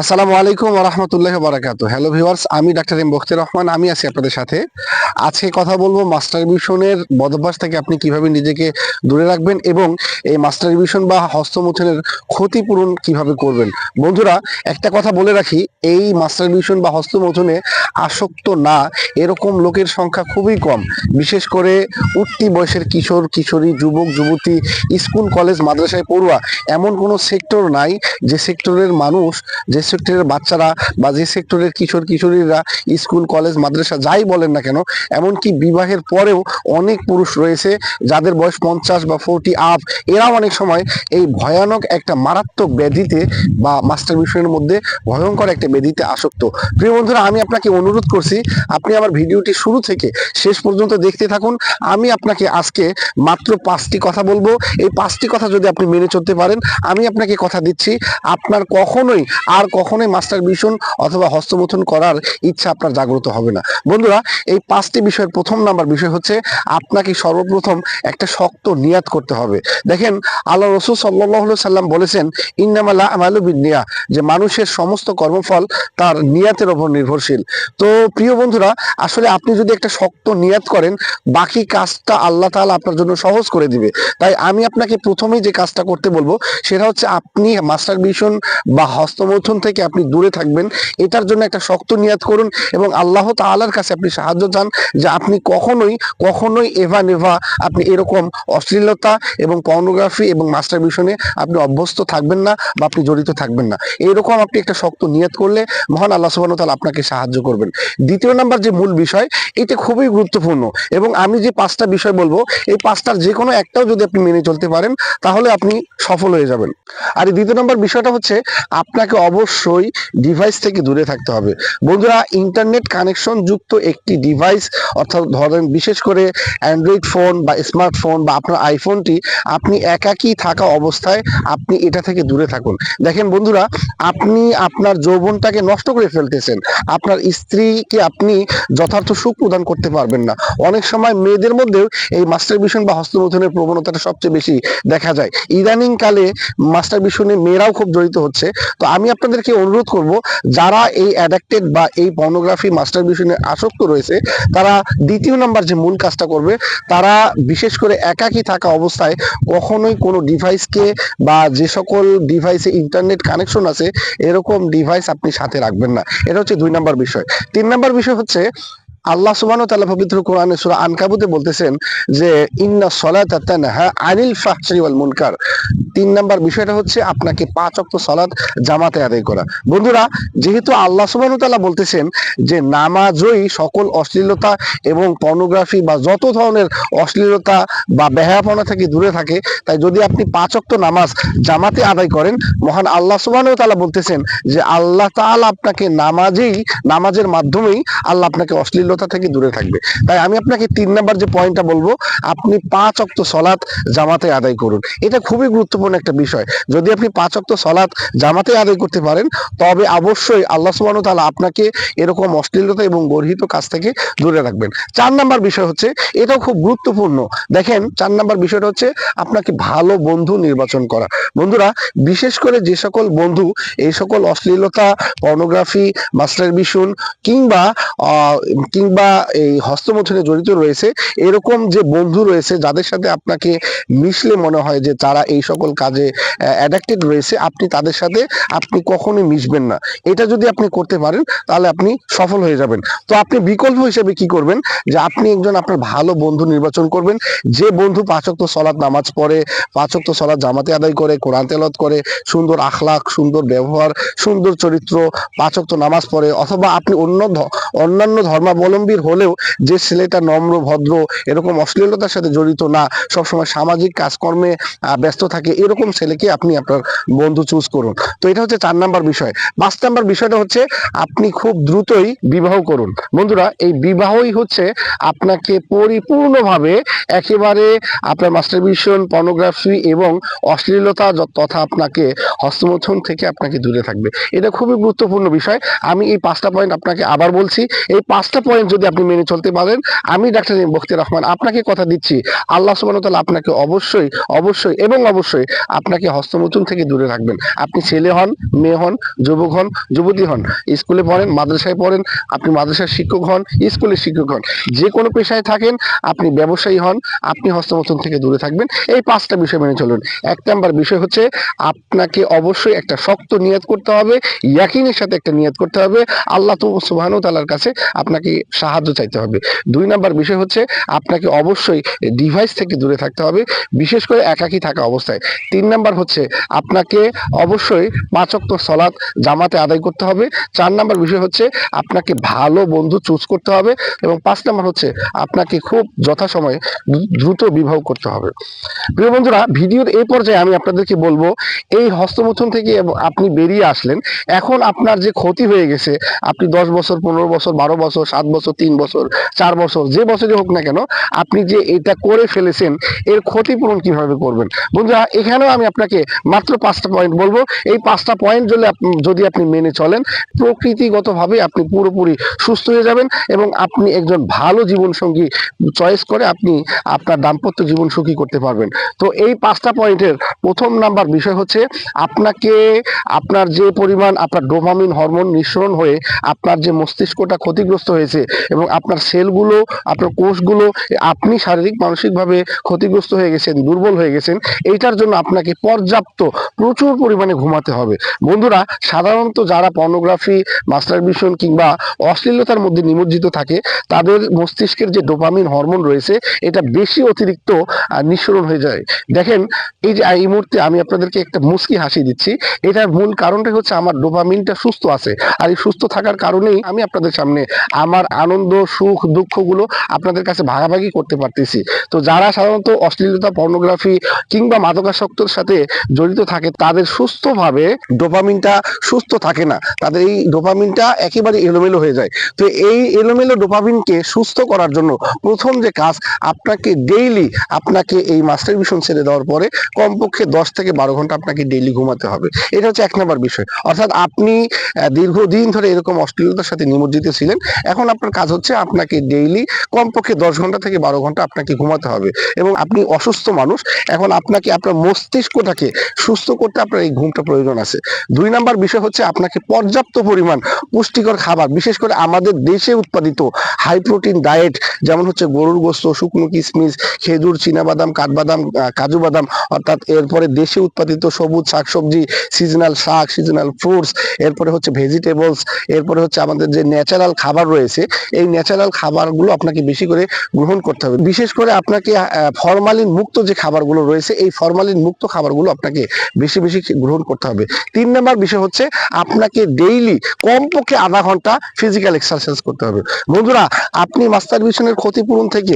আসসালামু আলাইকুম রহমতুল্লাহ বারাকাতু হ্যালো ভিউয়ার্স আমি ডাক্তার এম বখতির রহমান, আমি আছি আপনাদের সাথে। আজকে কথা বলব মাস্টার ভিশনের বদভ্যাস থেকে আপনি কীভাবে নিজেকে দূরে রাখবেন এবং এই মাস্টার ভিশন বা হস্তমোচনের ক্ষতিপূরণ কীভাবে করবেন। বন্ধুরা, একটা কথা বলে রাখি, এই মাস্টার ভিশন বা হস্তমোচনে আসক্ত না, এরকম লোকের সংখ্যা খুবই কম। বিশেষ করে উঠতি বয়সের কিশোর, কিশোরী, যুবক, যুবতী, স্কুল, কলেজ, মাদ্রাসায় পড়ুয়া, এমন কোনো সেক্টর নাই যে সেক্টরের মানুষ, যে সেক্টরের বাচ্চারা বা যে সেক্টরের কিশোর, কিশোরীরা স্কুল কলেজ মাদ্রাসা যাই বলেন না কেন, এমনকি বিবাহের পরেও অনেক পুরুষ রয়েছে যাদের বয়স পঞ্চাশ বা ফোরটি আপ এরাও অনেক সময় এই ভয়ানক একটা মারাত্মক ব্যাধিতে বা মাস্টার বিষয়ের মধ্যে ভয়ঙ্কর একটা ব্যাধিতে আসক্ত। প্রিয় বন্ধুরা, আমি আপনাকে অনুরোধ করছি, আপনি আমার ভিডিওটি শুরু থেকে শেষ পর্যন্ত দেখতে থাকুন। আমি আপনাকে আজকে মাত্র পাঁচটি কথা বলব। এই পাঁচটি কথা যদি আপনি মেনে চলতে পারেন, আমি আপনাকে কথা দিচ্ছি, আপনার কখনোই আর কখনোই মাস্টার ভিশন অথবা হস্তমথন করার ইচ্ছা আপনার জাগ্রত হবে না। বন্ধুরা, এই পাঁচটি বিষয়ের প্রথম নাম্বার বিষয় হচ্ছে আপনাকে সর্বপ্রথম একটা শক্ত নিয়াত করতে হবে। দেখেন, আল্লাহ রসুল সাল্লাহ সাল্লাম বলেছেন ইন্নামাল্লা যে মানুষের সমস্ত কর্মফল তার নিয়াতের ওপর নির্ভরশীল। তো প্রিয় বন্ধুরা, আসলে আপনি যদি একটা শক্ত নিয়াত করেন, বাকি কাজটা আল্লাহ তাআলা আপনার জন্য সহজ করে দিবে। তাই আমি আপনাকে প্রথমেই যে কাজটা করতে বলব, সেটা হচ্ছে আপনি মাস্টার ভিশন বা হস্তমৈথুন থেকে আপনি দূরে থাকবেন। এটার জন্য একটা শক্ত নিয়াত করুন এবং আল্লাহ তাআলার কাছে আপনি সাহায্য চান যে আপনি কখনোই কখনোই এভা নেভা আপনি এরকম অশ্লীলতা এবং পর্নোগ্রাফি এবং মাস্টার ভিশনে আপনি অভ্যস্ত থাকবেন না বা আপনি জড়িত থাকবেন না। এরকম আপনি একটা শক্ত নিয়াত করলে মহান আল্লাহ সুবহানাহু ওয়া তাআলা আপনাকে সাহায্য করবেন। দ্বিতীয় নাম্বার যে মূল বিষয়, এটা খুবই গুরুত্বপূর্ণ এবং আমি যে পাঁচটা বিষয় বলব, এই পাঁচটার যে কোনো একটাও যদি আপনি মেনে চলতে পারেন, তাহলে আপনি সফল হয়ে যাবেন। আর দ্বিতীয় নম্বর বিষয়টা হচ্ছে, আপনাকে অবশ্যই ডিভাইস থেকে দূরে থাকতে হবে। বন্ধুরা ইন্টারনেট কানেকশন যুক্ত একটি ডিভাইস অর্থাৎ ধরেন বিশেষ করে অ্যান্ড্রয়েড ফোন বা স্মার্টফোন বা আপনার আইফোনটি আপনি একাকী থাকা অবস্থায় আপনি এটা থেকে দূরে থাকুন। দেখেন বন্ধুরা, আপনি আপনার যৌবনটাকে নষ্ট করে ফেলতেছেন। আপনার স্ত্রীকে আপনি যথার্থ সুখ প্রদান করতে পারবেন না। অনেক সময় মেয়েদের মধ্যেও এই মাস্টার ভিশন বা হস্তমৈথুনের প্রবণতাটা সবচেয়ে বেশি দেখা যায়। ইদানিং কালে মাস্টার ভিশনে মেয়েরাও খুব জড়িত হচ্ছে। তো আমি আপনাদেরকে অনুরোধ করব, যারা এই অ্যাডাক্টেড বা এই পর্নোগ্রাফি মাস্টার বিষয়ে আসক্ত রয়েছে, তারা দ্বিতীয় নাম্বার যে মূল কাজটা করবে, তারা বিশেষ করে একাকী থাকা অবস্থায় কখনোই কোনো ডিভাইসকে বা যে সকল ডিভাইসে ইন্টারনেট কানেকশন আছে, এরকম ডিভাইস আপনি সাথে রাখবেন না। এটা হচ্ছে দুই নাম্বার বিষয়। তিন নাম্বার বিষয় হচ্ছে আল্লাহ সুবহানাহু ওয়া তাআলা পবিত্র কোরআনে সূরা আনকাবুতে বলতেছেন যে, ইন্না সলাতা তানহা আনিল ফাহশি ওয়াল মুনকার। তিন নাম্বার বিষয়টা হচ্ছে আপনাকে পাঁচ ওয়াক্ত সালাত জামাতে আদায় করা। বন্ধুরা, যেহেতু আল্লাহ সুবহানাহু ওয়া তাআলা বলতেছেন যে, নামাজই সকল অশ্লীলতা এবং পর্নোগ্রাফি বা যত ধরনের অশ্লীলতা বা বেহায়াপনা থেকে দূরে থাকে, তাই যদি আপনি পাঁচ ওয়াক্ত নামাজ জামাতে আদায় করেন, মহান আল্লাহ সুবহানাহু ওয়া তাআলা বলতেছেন যে, আল্লাহ তাআলা আপনাকে নামাজেই, নামাজের মাধ্যমেই আল্লাহ আপনাকে অশ্লীলতা থেকে দূরে থাকবে। তাই আমি আপনাকে তিন নাম্বার যে পয়েন্টটা বলব, আপনি পাঁচ অক্ত সলাৎ জামাতে আদায় করুন। এটা খুবই গুরুত্বপূর্ণ একটা বিষয়। যদি আপনি পাঁচ অক্ত সলাৎ জামাতে আদায় করতে পারেন, তবে অবশ্যই আল্লাহ সুবহানাহু ওয়া তাআলা আপনাকে এরকম অশ্লীলতা এবং গর্হিত কাজ থেকে দূরে রাখবেন। চার নাম্বার বিষয় হচ্ছে, এটাও খুব গুরুত্বপূর্ণ। দেখেন, চার নাম্বার বিষয়টা হচ্ছে আপনাকে ভালো বন্ধু নির্বাচন করা। বন্ধুরা, বিশেষ করে যে সকল বন্ধু, এই সকল অশ্লীলতা পর্নোগ্রাফি মাস্টার বিশুন কিংবা কিংবা এই হস্তমৈথুনে জড়িত রয়েছে, এরকম যে বন্ধু রয়েছে যাদের সাথে আপনাকে মিশলে মনে হয় যে তারা এই সকল কাজে অ্যাডাক্টেড রয়েছে, আপনি তাদের সাথে আপনি কখনোই মিশবেন না। এটা যদি আপনি করতে পারেন, তাহলে আপনি সফল হয়ে যাবেন। তো আপনি বিকল্প হিসেবে কি করবেন? যে আপনি একজন আপনার ভালো বন্ধু নির্বাচন করবেন, যে বন্ধু পাঁচক্ত সলাৎ নামাজ পড়ে পাঁচক্ত সলাৎ জামাতে আদায় করে, কোরআন তেলত করে, সুন্দর আখলাখ, সুন্দর ব্যবহার, সুন্দর চরিত্র পাঁচক্ত নামাজ পড়ে, অথবা আপনি অন্য অন্যান্য ধর্মাবলম্বীর হলেও যে ছেলেটা নম্র, ভদ্র, এরকম অশ্লীলতার সাথে জড়িত না, সবসময় সামাজিক কাজকর্মে ব্যস্ত থাকে, এরকম ছেলেকে আপনি আপনার বন্ধু চুজ করুন। তো এটা হচ্ছে চার নাম্বার বিষয়। পাঁচ নাম্বার বিষয়টা হচ্ছে আপনি খুব দ্রুতই বিবাহ করুন। বন্ধুরা, এই বিবাহই হচ্ছে আপনাকে পরিপূর্ণভাবে একেবারে আপনার মাস্টারবিশন পর্নোগ্রাফি এবং অশ্লীলতা তথা আপনাকে হস্তমথন থেকে আপনাকে দূরে থাকবে। এটা খুবই গুরুত্বপূর্ণ বিষয়। আমি এই পাঁচটা পয়েন্ট আপনাকে আবার বলছি এই পাঁচটা পয়েন্ট যদি আপনি মেনে চলতে পারেন, আমি ডাক্তার বখতিয়ার রহমান আপনাকে কথা দিচ্ছি। আল্লাহ সুবহানাহু ওয়া তাআলা আপনাকে অবশ্যই অবশ্যই এবং অবশ্যই আপনাকে হস্তমৈথুন থেকে দূরে রাখবেন। আপনি ছেলে হন, মেয়ে হন, যুবক হন, যুবতী হন, স্কুলে পড়েন, মাদ্রাসায় পড়েন, আপনি মাদ্রাসার শিক্ষক হন, স্কুলের শিক্ষক হন, যে কোনো পেশায় থাকেন, আপনি ব্যবসায়ী হন, আপনি হস্তমৈথুন থেকে দূরে থাকবেন। এই পাঁচটা বিষয় মেনে চলুন। এক নাম্বার বিষয় হচ্ছে, আপনাকে অবশ্যই একটা শক্ত নিয়ত করতে হবে, ইয়াকিনের সাথে একটা নিয়ত করতে হবে। আল্লাহ তো সুবহানাহু তাআলার কাছে আপনাকে সাহায্য চাইতে হবে। দুই নাম্বার বিষয় হচ্ছে, আপনাকে অবশ্যই ডিভাইস থেকে দূরে থাকতে হবে, বিশেষ করে একাকী থাকা অবস্থায়। তিন নাম্বার হচ্ছে, আপনাকে অবশ্যই পাঁচক্ত সলাৎ জামাতে আদায় করতে হবে। চার নাম্বার বিষয় হচ্ছে, আপনাকে ভালো বন্ধু চুজ করতে হবে এবং পাঁচ নাম্বার হচ্ছে, আপনাকে খুব যথাসময়ে দ্রু- দ্রুত বিবাহ করতে হবে। প্রিয় বন্ধুরা, ভিডিওর এই পর্যায়ে আমি আপনাদেরকে বলব, এই হস্তমৈথুন থেকে আপনি বেরিয়ে আসলেন। এখন আপনার যে ক্ষতি হয়ে গেছে, আপনি দশ বছর, পনেরো বছর, বারো বছর, সাত বছর, তিন বছর, চার বছর, যে বছরই হোক না কেন, আপনি যে এটা করে ফেলেছেন, এর ক্ষতিপূরণ কীভাবে করবেন? বন্ধুরা, এখানেও আমি আপনাকে মাত্র পাঁচটা পয়েন্ট বলব। এই পাঁচটা পয়েন্ট যদি যদি আপনি মেনে চলেন, প্রকৃতিগতভাবে আপনি পুরোপুরি সুস্থ হয়ে যাবেন এবং আপনি একজন ভালো জীবনসঙ্গী চয়েস করে আপনি আপনার দাম্পত্য জীবন সুখী করতে পারবেন। তো এই পাঁচটা পয়েন্টের প্রথম নাম্বার বিষয় হচ্ছে, আপনাকে আপনার যে পরিমাণ আপনার ডোপামিন হরমোন নিঃসরণ হয়ে আপনার যে মস্তিষ্কটা ক্ষতিগ্রস্ত হয়েছে এবং আপনার সেলগুলো, আপনার কোষগুলো আপনি শারীরিক, মানসিকভাবে ক্ষতিগ্রস্ত হয়ে গেছেন, দুর্বল হয়ে গেছেন, এইটার জন্য আপনাকে পর্যাপ্ত প্রচুর পরিমাণে ঘুমাতে হবে। বন্ধুরা, সাধারণত যারা পর্নোগ্রাফি মাস্টারবিশন কিংবা অশ্লীলতার মধ্যে নিমজ্জিত থাকে, তাদের মস্তিষ্কের যে ডোপামিন হরমোন রয়েছে, এটা বেশি অতিরিক্ত নিঃসরণ হয়ে যায়। দেখেন, এই যে, এই মুহূর্তে আমি আপনাদেরকে একটা মুস্কি হাসি দিচ্ছি। এটার মূল কারণটা হচ্ছে আমার ডোপামিনটা সুস্থ আছে। আর এই সুস্থ থাকার কারণেই আমি আপনাদের সামনে আমার আনন্দ, সুখ, দুঃখগুলো আপনাদের কাছে ভাগাভাগি করতে পারতেছি। তো যারা সাধারণত অশ্লীলতা পর্নোগ্রাফি কিংবা মাদকাসক্তর সাথে জড়িত থাকে, তাদের সুস্থভাবে ডোপামিনটা সুস্থ থাকে না। তাদের এই ডোপামিনটা একেবারে এলোমেলো হয়ে যায়। তো এই এলোমেলো ডোপামিনকে সুস্থ করার জন্য প্রথম যে কাজ, আপনাকে ডেইলি আপনাকে এই মাস্টারবিশন ছেড়ে দেওয়ার পরে কমপক্ষে দশ থেকে বারো ঘণ্টা আপনাকে ডেইলি ঘুমাতে হবে। এটা হচ্ছে এক নম্বর বিষয়। অর্থাৎ আপনি দীর্ঘদিন ধরে এরকম অশ্লীলতার সাথে নিমজ্জিত ছিলেন। এখন আপনার কাজ হচ্ছে আপনাকে ডেইলি কমপক্ষে দশ ঘণ্টা থেকে বারো ঘণ্টা আপনাকে ঘুমাতে হবে এবং আপনি অসুস্থ মানুষ, এখন আপনাকে আপনার মস্তিষ্কটাকে সুস্থ করতে আপনার এই ঘুমটা প্রয়োজন আছে। দুই নাম্বার বিষয় হচ্ছে আপনাকে পর্যাপ্ত পরিমাণ পুষ্টিকর খাবার, বিশেষ করে আমাদের দেশে উৎপাদিত হাই প্রোটিন ডায়েট যেমন হচ্ছে গরুর গোস্ত, শুকনো কিশমিশ, খেজুর, চীনাবাদাম, কাঠবাদাম কাজু বাদাম, অর্থাৎ এরপরে দেশে উৎপাদিত সবুজ শাকসবজি সিজনাল শাক সিজনাল ফ্রুটস এরপরে হচ্ছে ভেজিটেবলস এরপরে হচ্ছে আমাদের যে ন্যাচারাল খাবার রয়েছে, এই ন্যাচারাল খাবারগুলো আপনাকে বেশি করে গ্রহণ করতে হবে। বিশেষ করে আপনাকে ফরমালিন মুক্ত যে খাবারগুলো রয়েছে, এই ফরমালিন মুক্ত খাবারগুলো আপনাকে বেশি বেশি গ্রহণ করতে হবে। তিন নম্বর বিষয় হচ্ছে, আপনাকে ডেইলি কমপক্ষে আধা ঘণ্টা ফিজিক্যাল এক্সারসাইজ করতে হবে। বন্ধুরা, আপনি মাস্টার বিশনের ক্ষতিপূরণ থেকে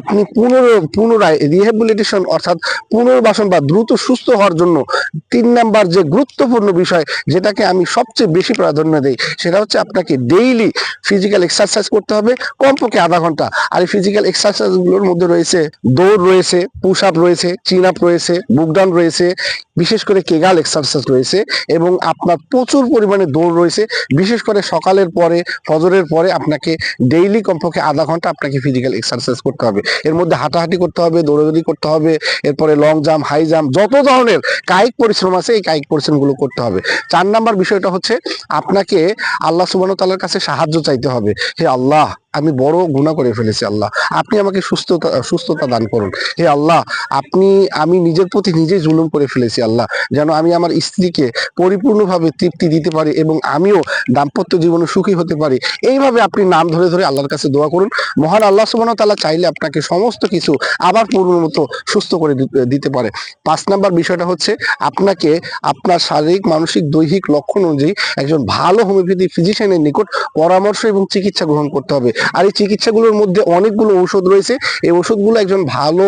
আপনি পুনর, পুনরায় রিহ্যাবিলিটেশন অর্থাৎ পুনর্বাসন বা দ্রুত সুস্থ হওয়ার জন্য তিন নাম্বার যে গুরুত্বপূর্ণ বিষয় যেটাকে আমি সবচেয়ে বেশি প্রাধান্য দেই, সেটা হচ্ছে আপনাকে ডেইলি ফিজিক্যাল এক্সারসাইজ করতে হবে, কমপক্ষে আধা ঘণ্টা। আর এই ফিজিক্যাল এক্সারসাইজগুলোর মধ্যে রয়েছে দৌড় রয়েছে পুশ আপ রয়েছে চিন আপ রয়েছে বুকডাউন রয়েছে, বিশেষ করে কেগাল এক্সারসাইজ রয়েছে এবং আপনার প্রচুর পরিমাণে দৌড় রয়েছে। বিশেষ করে সকালের পরে, ফজরের পরে আপনাকে ডেইলি কমপক্ষে আধা ঘণ্টা আপনাকে ফিজিক্যাল এক্সারসাইজ করতে হবে। এর মধ্যে হাঁটাহাঁটি করতে হবে, দৌড়াদৌড়ি করতে হবে, এরপরে লং জাম্প হাই জাম্প যত ধরনের কায়িক পরিশ্রম আছে, এই কায়িক পরিশ্রমগুলো করতে হবে। চার নাম্বার বিষয়টা হচ্ছে, আপনাকে আল্লাহ সুবাহ তালার কাছে সাহায্য চাইতে হবে। হে আল্লাহ, আমি বড় গুণা করে ফেলেছি আল্লাহ। আপনি আমাকে সুস্থতা সুস্থতা দান করুন। হে আল্লাহ, আপনি, আমি নিজের প্রতি নিজেই জুলুম করে ফেলেছি আল্লাহ। যেন আমি আমার স্ত্রীকে পরিপূর্ণভাবে তৃপ্তি দিতে পারি এবং আমিও দাম্পত্য জীবনে সুখী হতে পারি। এইভাবে আপনি নাম ধরে ধরে আল্লাহর কাছে দোয়া করুন। মহান আল্লাহ সুবাহ তাআলা চাইলে আপনাকে সমস্ত কিছু আবার পূর্ণ মতো সুস্থ করে দিতে পারে। পাঁচ নাম্বার বিষয়টা হচ্ছে আপনাকে আপনার শারীরিক, মানসিক, দৈহিক লক্ষণ অনুযায়ী একজন ভালো হোমিওপ্যাথি ফিজিশিয়ানের নিকট পরামর্শ এবং চিকিৎসা গ্রহণ করতে হবে। আর এই চিকিৎসাগুলোর মধ্যে অনেকগুলো ঔষধ রয়েছে। এই ওষুধগুলো একজন ভালো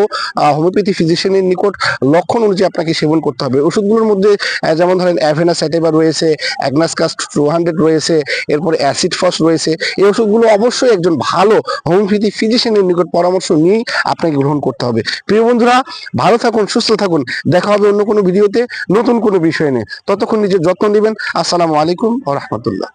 হোমিওপ্যাথি ফিজিশিয়ানের নিকট লক্ষণ অনুযায়ী আপনাকে সেবন করতে হবে। ওষুধগুলোর মধ্যে যেমন ধরেন অ্যাভেনা স্যাটেবা রয়েছে, অ্যাগনাসকাস্ট টু হান্ড্রেড রয়েছে, এরপরে অ্যাসিড ফস রয়েছে। এই ওষুধগুলো অবশ্যই একজন ভালো হোমিওপ্যাথি ফিজিশিয়ানের নিকট পরামর্শ নিয়েই আপনাকে গ্রহণ করতে হবে। প্রিয় বন্ধুরা, ভালো থাকুন, সুস্থ থাকুন। দেখা হবে অন্য কোনো ভিডিওতে নতুন কোনো বিষয় নিয়ে। ততক্ষণ নিজের যত্ন নেবেন। আসসালামু আলাইকুম ও রহমতুল্লাহ।